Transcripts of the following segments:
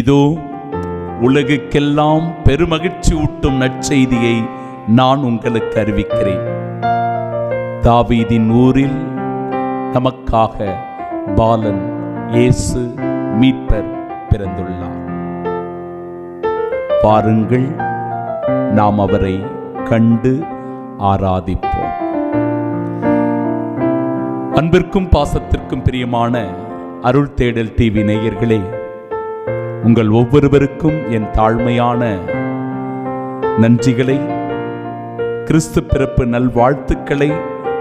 இதோ உலகுக்கெல்லாம் பெருமகிழ்ச்சி ஊட்டும் நற்செய்தியை நான் உங்களுக்கு அறிவிக்கிறேன். தாவீதின் ஊரில் நமக்காக பாலன் இயேசு மீட்பர் பிறந்துள்ளார். பாருங்கள் நாம் அவரை கண்டு ஆராதிப்போம். அன்பிற்கும் பாசத்திற்கும் பிரியமான அருள் தேடல் டிவி நேயர்களே உங்கள் ஒவ்வொருவருக்கும் என் தாழ்மையான நன்றிகளை கிறிஸ்து பிறப்பு நல்வாழ்த்துக்களை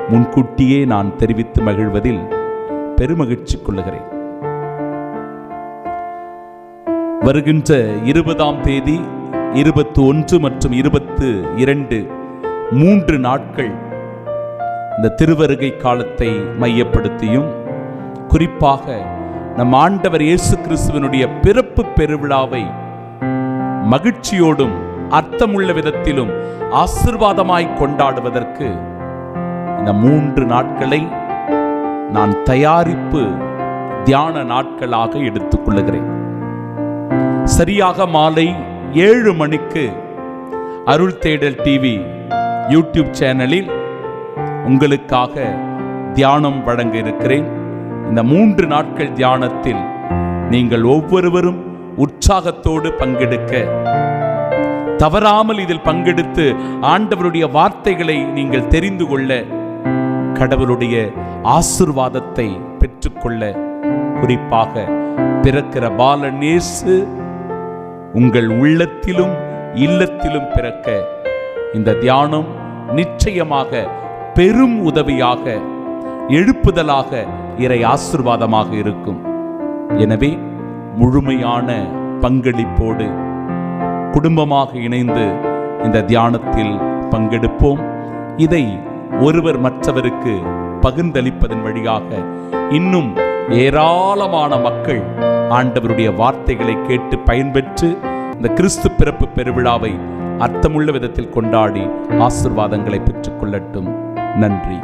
முன்கூட்டியே நான் தெரிவித்து மகிழ்வதில் பெருமகிழ்ச்சி கொள்ளுகிறேன். வருகின்ற இருபதாம் தேதி இருபத்தி ஒன்று மற்றும் இருபத்து இரண்டு மூன்று நாட்கள் இந்த திருவருகை காலத்தை மையப்படுத்தியும் குறிப்பாக நம் ஆண்டவர் இயேசு கிறிஸ்துவனுடைய பிற பிறப்பு பெருவிழாவை மகிழ்ச்சியோடும் அர்த்தமுள்ள விதத்திலும் ஆசிர்வாதமாய் கொண்டாடுவதற்கு இந்த மூன்று நாட்களை நான் தயாரிப்பு தியான நாட்களாக எடுத்துக்கொள்ளுகிறேன். சரியாக மாலை ஏழு மணிக்கு அருள் தேடல் டிவி யூடியூப் சேனலில் உங்களுக்காக தியானம் வழங்க இருக்கிறேன். இந்த மூன்று நாட்கள் தியானத்தில் நீங்கள் ஒவ்வொருவரும் உற்சாகத்தோடு பங்கெடுக்க. தவறாமல் இதில் பங்கெடுத்து ஆண்டவருடைய வார்த்தைகளை நீங்கள் தெரிந்து கொள்ள கடவுளுடைய ஆசிர்வாதத்தை பெற்றுக்கொள்ள குறிப்பாக பிறக்கிற பாலநேசு உங்கள் உள்ளத்திலும் இல்லத்திலும் பிறக்க இந்த தியானம் நிச்சயமாக பெரும் உதவியாக எழுப்புதலாக இறை ஆசிர்வாதமாக இருக்கும். எனவே முழுமையான பங்களிப்போடு குடும்பமாக இணைந்து இந்த தியானத்தில் பங்கெடுப்போம். இதை ஒருவர் மற்றவருக்கு பகிர்ந்தளிப்பதன் வழியாக இன்னும் ஏராளமான மக்கள் ஆண்டவருடைய வார்த்தைகளை கேட்டு பயன்பெற்று இந்த கிறிஸ்து பிறப்பு பெருவிழாவை அர்த்தமுள்ள விதத்தில் கொண்டாடி ஆசிர்வாதங்களை பெற்றுக்கொள்ளட்டும். நன்றி.